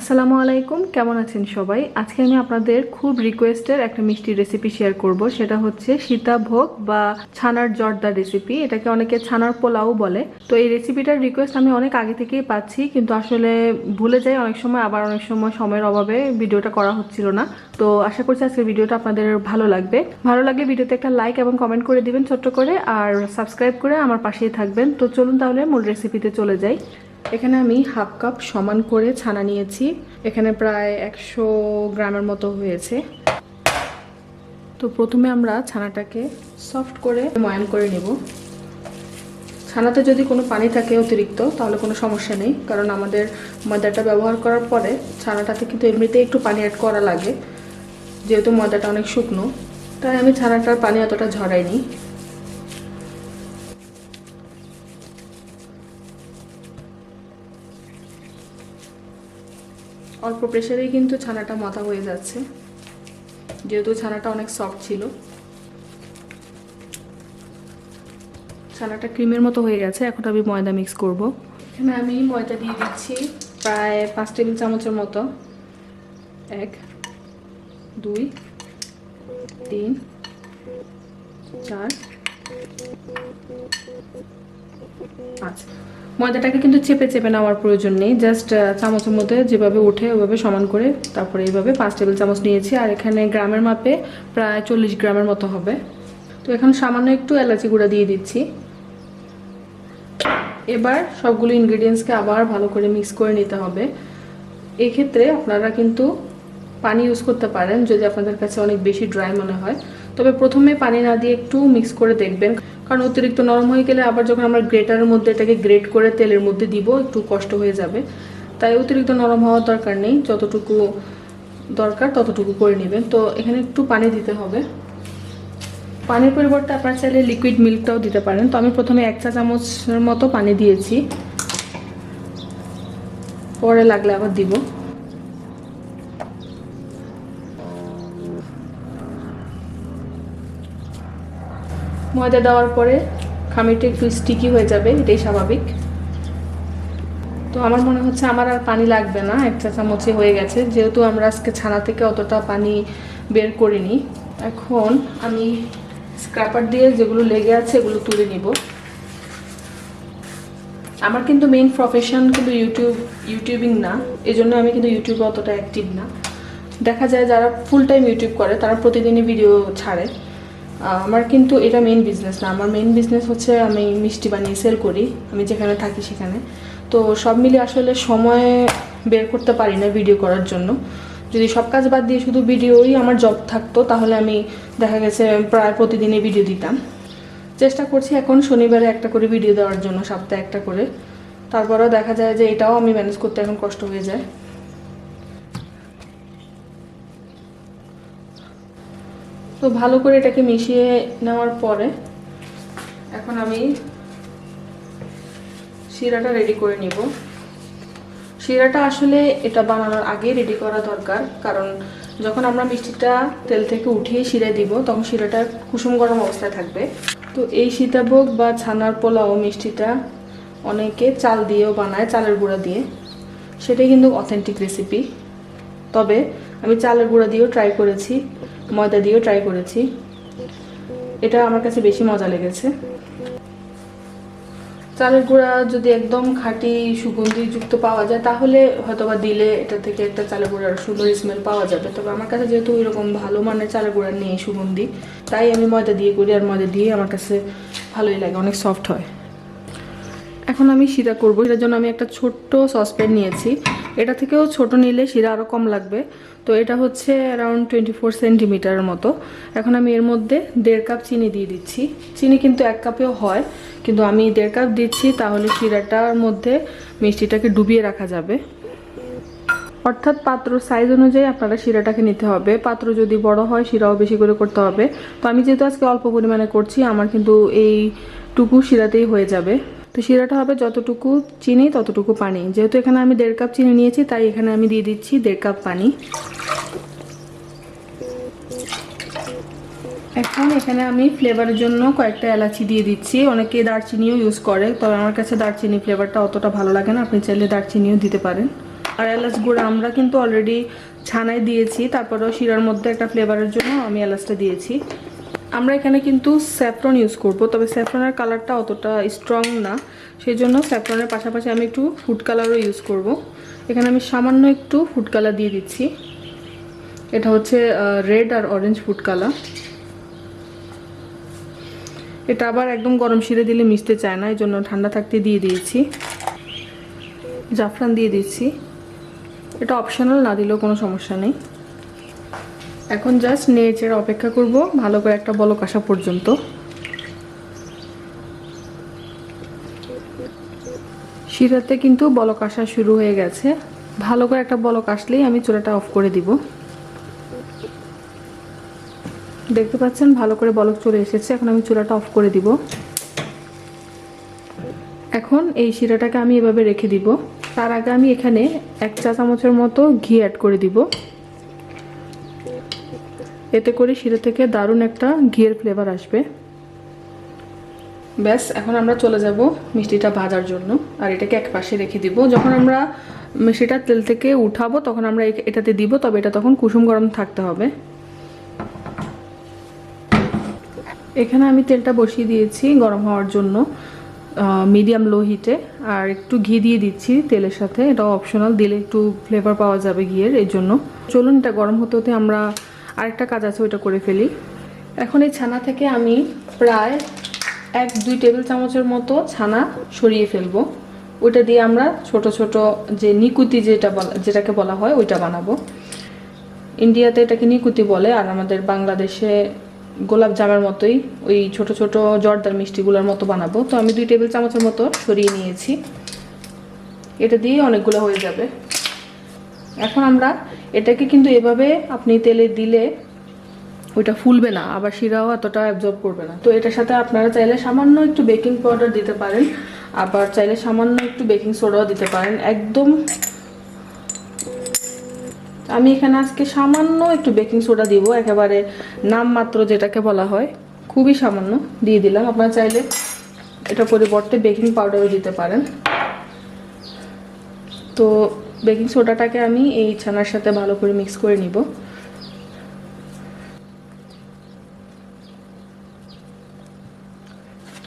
আসসালামু আলাইকুম, কেমন আছেন সবাই? আজকে আমি আপনাদের খুব রিকোয়েস্টের একটা মিষ্টি রেসিপি শেয়ার করব। সেটা হচ্ছে সীতাভোগ বা ছানার জর্দা রেসিপি এটাকে অনেকে ছানার পোলাও বলে। তো এই রেসিপিটার রিকোয়েস্ট আমি অনেক আগে থেকেই পাচ্ছি, কিন্তু আসলে ভুলে যাই, অনেক সময়, আবার অনেক সময় সময়ের অভাবে ভিডিওটা করা হচ্ছিল না। তো আশা করছি আজকের ভিডিওটা আপনাদের ভালো লাগবে। ভালো লাগলে ভিডিওতে একটা লাইক এবং কমেন্ট করে দিবেন ছোট্ট করে, আর সাবস্ক্রাইব করে আমার পাশেই থাকবেন। তো চলুন তাহলে মূল রেসিপিতে চলে যাই। এখানে আমি হাফ কাপ সমান করে ছানা নিয়েছি। এখানে প্রায় একশো গ্রামের মতো হয়েছে। তো প্রথমে আমরা ছানাটাকে সফট করে ময়ান করে নেব। ছানাতে যদি কোনো পানি থাকে অতিরিক্ত, তাহলে কোনো সমস্যা নেই, কারণ আমাদের ময়দাটা ব্যবহার করার পরে ছানাটাতে কিন্তু এমনিতেই একটু পানি অ্যাড করা লাগে, যেহেতু ময়দাটা অনেক শুকনো। তাই আমি ছানাটার পানি অতটা ঝরাইনি। অল্প প্রেশারেই কিন্তু ছানাটা মাথা হয়ে যাচ্ছে। যেহেতু ছানাটা অনেক সফট ছিল। ছানাটা ক্রিমের মতো হয়ে গেছে। এখন আমি ময়দা মিক্স করব। এখানে আমি ময়দা দিয়ে দিচ্ছি প্রায় পাঁচ টেবিল চামচের মতো। এক, দুই, তিন, চার পাঁচ ময়দাটাকে কিন্তু চেপে চেপে নেওয়ার প্রয়োজন নেই জাস্ট চামচের মধ্যে যেভাবে ওঠে ওভাবে সমান করে তারপরে এইভাবে পাঁচ টেবিল চামচ নিয়েছি আর এখানে গ্রামের মাপে প্রায় চল্লিশ গ্রামের মতো হবে। তো এখন সামান্য একটু এলাচি গুঁড়া দিয়ে দিচ্ছি। এবার সবগুলো ইনগ্রিডিয়েন্টসকে আবার ভালো করে মিক্স করে নিতে হবে। এক্ষেত্রে আপনারা কিন্তু পানি ইউজ করতে পারেন, যদি আপনাদের কাছে অনেক বেশি ড্রাই মনে হয়। তবে প্রথমে পানি না দিয়ে একটু মিক্স করে দেখবেন। কারণ অতিরিক্ত নরম হয়ে গেলে আবার যখন আমরা গ্রেটারের মধ্যে এটাকে গ্রেট করে তেলের মধ্যে দিব, একটু কষ্ট হয়ে যাবে। তাই অতিরিক্ত নরম হওয়ার দরকার নেই। যতটুকু দরকার ততটুকু করে নেবেন। তো এখানে একটু পানি দিতে হবে। পানির পরিবর্তে আপনারা চাইলে লিকুইড মিল্কটাও দিতে পারেন। তো আমি প্রথমে এক চা চামচের মতো পানি দিয়েছি। পরে লাগলে আবার দিব। ময়দা দেওয়ার পরে খামিরটা একটু স্টিকি হয়ে যাবে, এটাই স্বাভাবিক। তো আমার মনে হচ্ছে আমার আর পানি লাগবে না এক চা চামচে হয়ে গেছে। যেহেতু আমরা আজকে ছানা থেকে অতটা পানি বের করিনি, এখন আমি স্ক্রাপার দিয়ে যেগুলো লেগে আছে এগুলো তুলে নিব। আমার কিন্তু মেইন প্রফেশন কিন্তু ইউটিউব ইউটিউবিং না এই জন্য আমি কিন্তু ইউটিউবে অতটা অ্যাক্টিভ না। দেখা যায় যারা ফুল টাইম ইউটিউব করে, তারা প্রতিদিনই ভিডিও ছাড়ে। আমার কিন্তু এটা মেইন বিজনেস না। আমার মেইন বিজনেস হচ্ছে আমি মিষ্টি বানিয়ে সেল করি। আমি যেখানে থাকি সেখানে। তো সব মিলে আসলে সময় বের করতে পারি না ভিডিও করার জন্য। যদি সব কাজ বাদ দিয়ে শুধু ভিডিওই আমার জব থাকতো, তাহলে আমি দেখা গেছে প্রায় প্রতিদিনই ভিডিও দিতাম। চেষ্টা করছি এখন শনিবারে একটা করে ভিডিও দেওয়ার জন্য, সপ্তাহে একটা করে। তারপরেও দেখা যায় যে এটাও আমি ম্যানেজ করতে এখন কষ্ট হয়ে যায়। তো ভালো করে এটাকে মিশিয়ে নেওয়ার পরে এখন আমি শিরাটা রেডি করে নিব। শিরাটা আসলে এটা বানানোর আগে রেডি করা দরকার, কারণ যখন আমরা মিষ্টিটা তেল থেকে উঠিয়ে শিরে দিব, তখন শিরাটা কুসুম গরম অবস্থায় থাকবে। তো এই সীতাভোগ বা ছানার পোলাও মিষ্টিটা অনেকে চাল দিয়েও বানায়, চালের গুঁড়া দিয়ে। সেটাই কিন্তু অথেন্টিক রেসিপি তবে আমি চালের গুঁড়া দিয়েও ট্রাই করেছি। ময়দা দিয়েও ট্রাই করেছি। এটা আমার কাছে বেশি মজা লেগেছে। চালের গুঁড়া যদি একদম খাঁটি সুগন্ধিযুক্ত পাওয়া যায়, তাহলে হয়তোবা দিলে এটা থেকে একটা চালের গুঁড়ার সুন্দর স্মেল পাওয়া যাবে। তবে আমার কাছে যেহেতু এরকম ভালো মানের চালের গুঁড়া নেই সুগন্ধি, তাই আমি ময়দা দিয়ে করি আর ময়দা দিয়ে আমার কাছে ভালোই লাগে, অনেক সফট হয়। এখন আমি শিরা করব। এটার জন্য আমি একটা ছোট্ট সসপ্যান নিয়েছি। এটা থেকেও ছোট নিলে শিরা আরও কম লাগবে। তো এটা হচ্ছে অ্যারাউন্ড টোয়েন্টি ফোর সেন্টিমিটারের মতো। এখন আমি এর মধ্যে দেড় কাপ চিনি দিয়ে দিচ্ছি। চিনি কিন্তু এক কাপেও হয়, কিন্তু আমি দেড় কাপ দিচ্ছি তাহলে শিরাটার মধ্যে মিষ্টিটাকে ডুবিয়ে রাখা যাবে। অর্থাৎ পাত্র সাইজ অনুযায়ী আপনারা শিরাটাকে নিতে হবে। পাত্র যদি বড় হয়, শিরাও বেশি করে করতে হবে। তো আমি যেহেতু আজকে অল্প পরিমাণে করছি, আমার কিন্তু এই টুকু শিরাতেই হয়ে যাবে। তো শিরাটা হবে যতটুকু চিনি, ততটুকু পানি। যেহেতু এখানে আমি দেড় কাপ চিনি নিয়েছি, তাই এখানে আমি দিয়ে দিচ্ছি দেড় কাপ পানি। এখন এখানে আমি ফ্লেভারের জন্য কয়েকটা এলাচি দিয়ে দিচ্ছি। অনেকে দারচিনিও ইউজ করে, তবে আমার কাছে দারচিনি ফ্লেভারটা অতটা ভালো লাগে না। আপনি চাইলে দারচিনিও দিতে পারেন। আর এলাচ গুঁড়া আমরা কিন্তু অলরেডি ছানায় দিয়েছি, তারপরেও শিরার মধ্যে একটা ফ্লেভারের জন্য আমি এলাচটা দিয়েছি। আমরা এখানে কিন্তু স্যাফরন ইউজ করব, তবে স্যাফরনের কালারটা অতটা স্ট্রং না। সেই জন্য স্যাফরনের পাশাপাশি আমি একটু ফুড কালারও ইউজ করব। এখানে আমি সামান্য একটু ফুড কালার দিয়ে দিচ্ছি। এটা হচ্ছে রেড আর অরেঞ্জ ফুড কালার এটা আবার একদম গরম শিরে দিলে মিশতে চায় না এই জন্য ঠান্ডা থাকতে দিয়ে দিয়েছি। জাফরান দিয়ে দিচ্ছি। এটা অপশনাল না দিলেও কোনো সমস্যা নেই। এখন জাস্ট নেচের অপেক্ষা করব, ভালো করে একটা বলক আসা পর্যন্ত। শিরাতে কিন্তু বলক আসা শুরু হয়ে গেছে। ভালো করে একটা বলক আসলেই আমি চুলাটা অফ করে দিব। দেখতে পাচ্ছেন, ভালো করে বলক চলে এসেছে, এখন আমি চুলাটা অফ করে দিব। এখন এই শিরাটাকে আমি এভাবে রেখে দিব। তার আগে আমি এখানে এক চা চামচের মতো ঘি অ্যাড করে দিব। এতে করে শিরা থেকে দারুণ একটা ঘিয়ের ফ্লেভার আসবে। ব্যাস, এখন আমরা চলে যাব মিষ্টিটা ভাজার জন্য। আর এটাকে এক পাশে রেখে দিব। যখন আমরা মিষ্টিটা তেল থেকে উঠাবো, তখন আমরা এটাতে দিব, তবে এটা তখন কুসুম গরম থাকতে হবে। এখানে আমি তেলটা বসিয়ে দিয়েছি গরম হওয়ার জন্য মিডিয়াম লো হিটে আর একটু ঘি দিয়ে দিচ্ছি তেলের সাথে। এটা অপশনাল দিলে একটু ফ্লেভার পাওয়া যাবে ঘিয়ের এই জন্য। চলুন, এটা গরম হতে হতে আমরা আরেকটা কাজ আছে, ওইটা করে ফেলি। এখন এই ছানা থেকে আমি প্রায় এক, দুই টেবিল চামচের মতো ছানা সরিয়ে ফেলব। ওইটা দিয়ে আমরা ছোট ছোট যে নিকুতি যেটা যেটাকে বলা হয়, ওইটা বানাবো। ইন্ডিয়াতে এটাকে নিকুতি বলে, আর আমাদের বাংলাদেশে গোলাপ জামের মতোই ওই ছোট ছোট জর্দার মিষ্টিগুলোর মতো বানাবো। তো আমি দুই টেবিল চামচের মতো সরিয়ে নিয়েছি। এটা দিয়ে অনেকগুলো হয়ে যাবে। এখন আমরা এটাকে কিন্তু এভাবে আপনি তেলে দিলে ওইটা ফুলবে না, আবার শিরাও এতটা অ্যাবজর্ব করবে না। তো এটার সাথে আপনারা চাইলে সামান্য একটু বেকিং পাউডার দিতে পারেন, আবার চাইলে সামান্য একটু বেকিং সোডাও দিতে পারেন, একদম। আমি এখানে আজকে সামান্য একটু বেকিং সোডা দিব, একেবারে নামমাত্র যেটাকে বলা হয়, খুবই সামান্য দিয়ে দিলাম। আপনারা চাইলে এটা পরিবর্তে বেকিং পাউডারও দিতে পারেন। তো বেকিং সোডাটাকে আমি এই ছানার সাথে ভালো করে মিক্স করে নিব।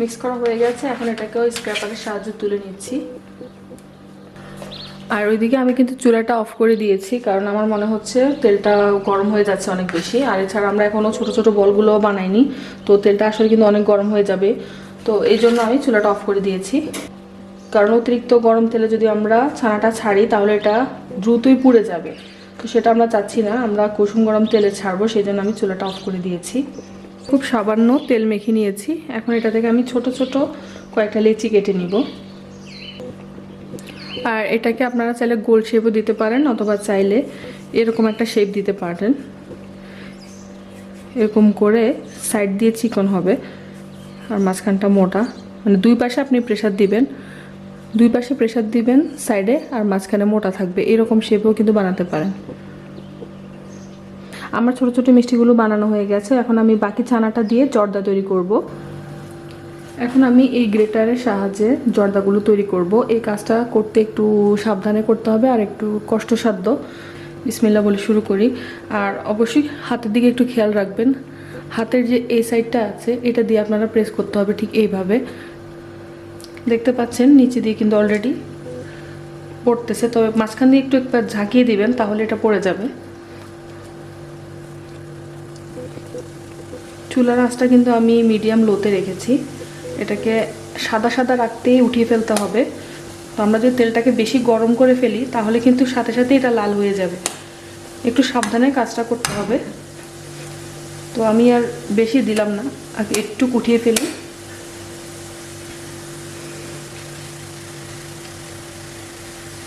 মিক্স করা হয়ে গেছে, এখন এটাকে ওই স্ক্র্যাপারের সাহায্যে তুলে নিচ্ছি। আর ওইদিকে আমি কিন্তু চুলাটা অফ করে দিয়েছি, কারণ আমার মনে হচ্ছে তেলটা গরম হয়ে যাচ্ছে অনেক বেশি। আর এছাড়া আমরা এখনও ছোট ছোট বলগুলো বানাইনি, তো তেলটা আসলে কিন্তু অনেক গরম হয়ে যাবে। তো এই জন্য আমি চুলাটা অফ করে দিয়েছি। কারণ অতিরিক্ত গরম তেলে যদি আমরা ছানাটা ছাড়ি, তাহলে এটা দ্রুতই পুড়ে যাবে। তো সেটা আমরা চাচ্ছি না, আমরা কুসুম গরম তেলে ছাড়বো, সেই জন্য আমি চুলাটা অফ করে দিয়েছি। খুব সামান্য তেল মেখে নিয়েছি। এখন এটা থেকে আমি ছোট ছোট কয়েকটা লেচি কেটে নিব। আর এটাকে আপনারা চাইলে গোল শেপও দিতে পারেন, অথবা চাইলে এরকম একটা শেপ দিতে পারেন। এরকম করে সাইড দিয়ে চিকন হবে, আর মাঝখানটা মোটা। মানে দুই পাশে আপনি প্রেসার দিবেন। দুই পাশে প্রেসার দিবেন সাইডে আর মাঝখানে মোটা থাকবে। এরকম শেপও কিন্তু বানাতে পারেন। আমার ছোট ছোট মিষ্টিগুলো বানানো হয়ে গেছে। এখন আমি বাকি ছানাটা দিয়ে জর্দা তৈরি করব। এখন আমি এই গ্রেটারের সাহায্যে জর্দাগুলো তৈরি করব। এই কাজটা করতে একটু সাবধানে করতে হবে আর একটু কষ্টসাধ্য। বিসমিল্লা বলে শুরু করি। আর অবশ্যই হাতের দিকে একটু খেয়াল রাখবেন। হাতের যে এই সাইডটা আছে, এটা দিয়ে আপনারা প্রেস করতে হবে ঠিক এইভাবে। দেখতে পাচ্ছেন, নিচে দিয়ে কিন্তু অলরেডি পড়তেছে। তবে মাঝখান দিয়ে একটু একবার ঝাঁকিয়ে দিবেন, তাহলে এটা পড়ে যাবে। চুলার আঁচটা কিন্তু আমি মিডিয়াম লোতে রেখেছি। এটাকে সাদা সাদা রাখতেই উঠিয়ে ফেলতে হবে। তো আমরা যদি তেলটাকে বেশি গরম করে ফেলি, তাহলে কিন্তু সাথে সাথে এটা লাল হয়ে যাবে। একটু সাবধানে কাজটা করতে হবে। তো আমি আর বেশি দিলাম না, আগে একটু উঠিয়ে ফেলি।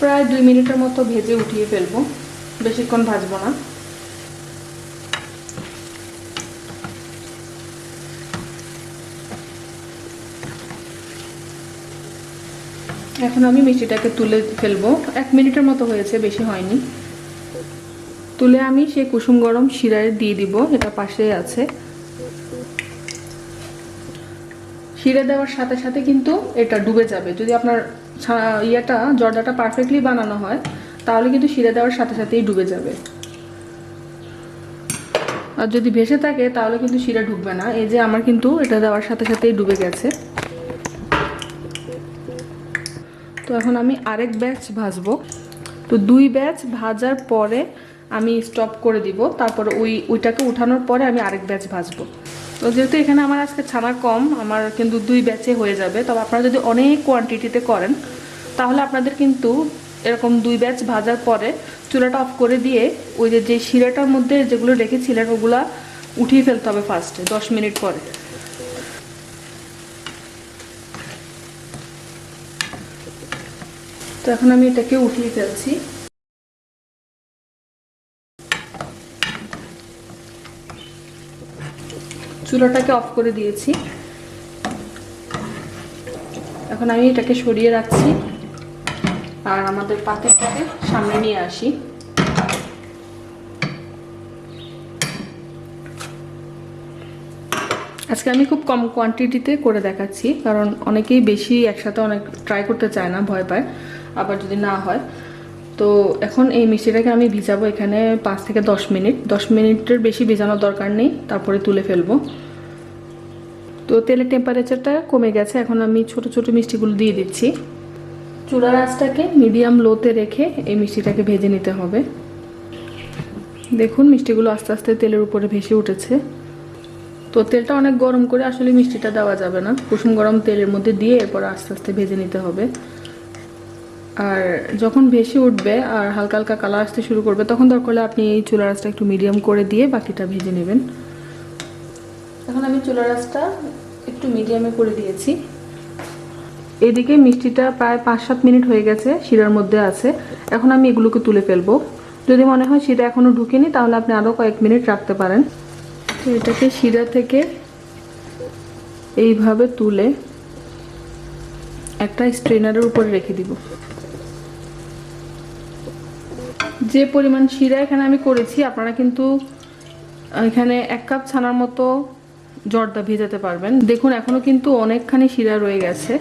প্রায় দুই মিনিটের মতো ভেজে উঠিয়ে ফেলব। বেশিক্ষণ ভাজবো না। এখন আমি মিষ্টিটাকে তুলে ফেলব। এক মিনিটের মতো হয়েছে, বেশি হয়নি। তুলে আমি সেই কুসুম গরম শিরায় দিয়ে দিব, এটা পাশে আছে। শিরে দেওয়ার সাথে সাথে কিন্তু এটা ডুবে যাবে। যদি আপনার ইয়েটা, জর্দাটা পারফেক্টলি বানানো হয়, তাহলে কিন্তু শিরা দেওয়ার সাথে সাথেই ডুবে যাবে। আর যদি ভেসে থাকে, তাহলে কিন্তু শিরা ঢুকবে না। এই যে আমার কিন্তু এটা দেওয়ার সাথে সাথেই ডুবে গেছে। তো এখন আমি আরেক ব্যাচ ভাজবো। তো দুই ব্যাচ ভাজার পরে আমি স্টপ করে দিব। তারপরে ওই, ওইটাকে উঠানোর পরে আমি আরেক ব্যাচ ভাজবো। তো যেহেতু এখানে আমার আজকে ছানা কম, আমার কিন্তু দুই ব্যাচে হয়ে যাবে, তবে আপনারা যদি অনেক কোয়ান্টিটিতে করেন, তাহলে আপনাদের কিন্তু এরকম দুই ব্যাচ ভাজার পরে চুলাটা অফ করে দিয়ে ওই যে যে শিরাটার মধ্যে যেগুলো রেখেছিলেন, ওগুলা উঠিয়ে ফেলতে হবে ফার্স্টে দশ মিনিট পরে। তো এখন আমি এটাকে উঠিয়ে ফেলছি। চুলাটাকে অফ করে দিয়েছি। এখন আমি এটাকে সরিয়ে রাখছি আর আমাদের পাতিলটাকে সামনে নিয়ে আসি। আজকে আমি খুব কম কোয়ান্টিটিতে করে দেখাচ্ছি, কারণ অনেকেই বেশি একসাথে অনেক ট্রাই করতে চায় না, ভয় পায়। আবার যদি না হয় তো এখন এই মিষ্টিটাকে আমি ভিজাবো এখানে পাঁচ থেকে দশ মিনিট। দশ মিনিটের বেশি ভিজানোর দরকার নেই, তারপরে তুলে ফেলব। তো তেলের টেম্পারেচারটা কমে গেছে, এখন আমি ছোট ছোট মিষ্টিগুলো দিয়ে দিচ্ছি। চুলার আঁচটাকে মিডিয়াম লোতে রেখে এই মিষ্টিটাকে ভেজে নিতে হবে। দেখুন, মিষ্টিগুলো আস্তে আস্তে তেলের উপরে ভেসে উঠেছে। তো তেলটা অনেক গরম করে আসলে মিষ্টিটা দেওয়া যাবে না। কুসুম গরম তেলের মধ্যে দিয়ে এরপর আস্তে আস্তে ভেজে নিতে হবে। আর যখন ভেসে উঠবে আর হালকা হালকা কালার আসতে শুরু করবে, তখন দরকার হলে আপনি এই চুলা আঁচটা একটু মিডিয়াম করে দিয়ে বাকিটা ভেজে নেবেন। এখন আমি চুলা আঁচটা একটু মিডিয়ামে করে দিয়েছি। এদিকে মিষ্টিটা প্রায় পাঁচ সাত মিনিট হয়ে গেছে, শিরার মধ্যে আছে। এখন আমি এগুলোকে তুলে ফেলব। যদি মনে হয় শিরা এখনও ঢুকেনি, তাহলে আপনি আরও কয়েক মিনিট রাখতে পারেন। তো এটাকে শিরা থেকে এইভাবে তুলে একটা স্ট্রেনারের উপরে রেখে দিব। যে পরিমাণ শিরা এখানে আমি করেছি, আপনারা কিন্তু এখানে এক কাপ ছানার মতো জর্দা ভেজাতে পারবেন। দেখুন, এখনও কিন্তু অনেকখানি শিরা রয়ে গেছে।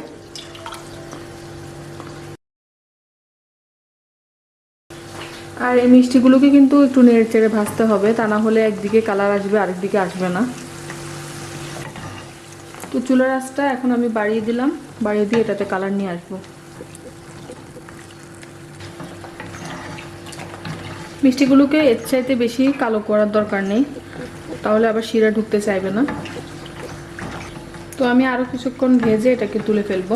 আর এই মিষ্টিগুলোকে কিন্তু একটু নেড়ে চেড়ে ভাজতে হবে, তা না হলে একদিকে কালার আসবে, আরেকদিকে আসবে না। তো চুলার আঁচটা এখন আমি বাড়িয়ে দিলাম, বাড়িয়ে দিয়ে এটাতে কালার নিয়ে আসব। মিষ্টিগুলোকে এর চাইতে বেশি কালো করার দরকার নেই। তাহলে আবার শিরা ঢুকতে চাইবে না। তো আমি আরও কিছুক্ষণ ভেজে এটাকে তুলে ফেলব।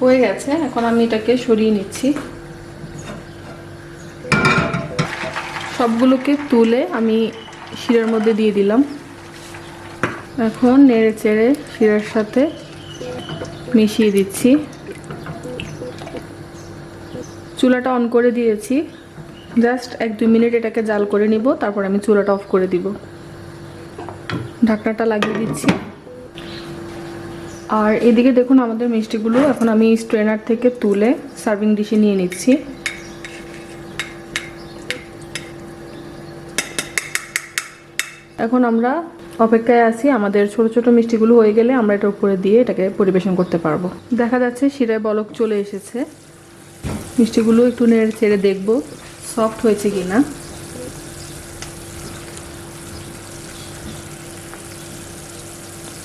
হয়ে গেছে, এখন আমি এটাকে সরিয়ে নিচ্ছি। সবগুলোকে তুলে আমি শিরার মধ্যে দিয়ে দিলাম। এখন নেড়ে চেড়ে শিরার সাথে মিশিয়ে দিচ্ছি। চুলাটা অন করে দিয়েছি। জাস্ট এক দুই মিনিট এটাকে জাল করে নিব, তারপর আমি চুলাটা অফ করে দিব। ঢাকনাটা লাগিয়ে দিচ্ছি। আর এদিকে দেখুন আমাদের মিষ্টিগুলো, এখন আমি স্ট্রেনার থেকে তুলে সার্ভিং ডিশে নিয়ে নিচ্ছি। এখন আমরা অপেক্ষায় আছি, আমাদের ছোট ছোট মিষ্টিগুলো হয়ে গেলে আমরা এটার উপরে দিয়ে এটাকে পরিবেশন করতে পারব। দেখা যাচ্ছে শিরায় বলক চলে এসেছে। মিষ্টিগুলো একটু নেড়ে ছেড়ে দেখব সফট হয়েছে কি না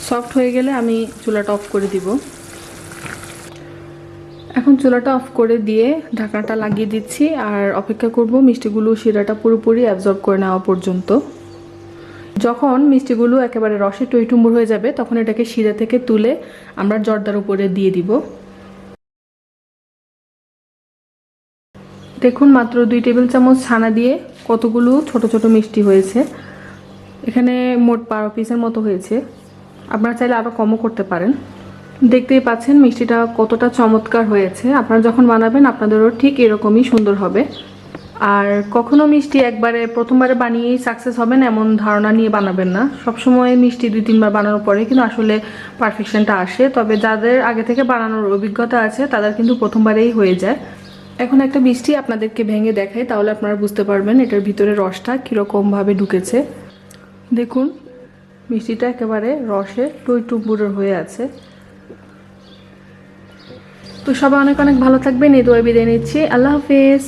সফট হয়ে গেলে আমি চুলাটা অফ করে দিব। এখন চুলাটা অফ করে দিয়ে ঢাকনাটা লাগিয়ে দিচ্ছি আর অপেক্ষা করব মিষ্টিগুলো শিরাটা পুরোপুরি অ্যাবজর্ব করে নেওয়া পর্যন্ত। যখন মিষ্টিগুলো একেবারে রসে টইটুম্বুর হয়ে যাবে, তখন এটাকে শিরা থেকে তুলে আমরা জর্দার উপরে দিয়ে দিব। দেখুন মাত্র দুই টেবিল চামচ ছানা দিয়ে কতগুলো ছোট ছোট মিষ্টি হয়েছে। এখানে মোট বারো পিসের মতো হয়েছে। আপনারা চাইলে আরও কমও করতে পারেন। দেখতেই পাচ্ছেন মিষ্টিটা কতটা চমৎকার হয়েছে। আপনারা যখন বানাবেন আপনাদেরও ঠিক এরকমই সুন্দর হবে। আর কখনো মিষ্টি একবারে প্রথমবারে বানিয়েই সাকসেস হবেন এমন ধারণা নিয়ে বানাবেন না। সবসময় মিষ্টি দুই তিনবার বানানোর পরে কিন্তু আসলে পারফেকশনটা আসে। তবে যাদের আগে থেকে বানানোর অভিজ্ঞতা আছে, তাদের কিন্তু প্রথমবারেই হয়ে যায়। এখন একটা মিষ্টি আপনাদেরকে ভেঙে দেখাই, তাহলে আপনারা বুঝতে পারবেন এটার ভিতরে রসটা কীরকমভাবে ঢুকেছে। দেখুন, মিষ্টিটা একেবারে রসে টই টুম্বুরের হয়ে আছে। তো সবাই অনেক অনেক ভালো থাকবেন, এই দোয়া বিদায় নিচ্ছি। আল্লাহ হাফেজ।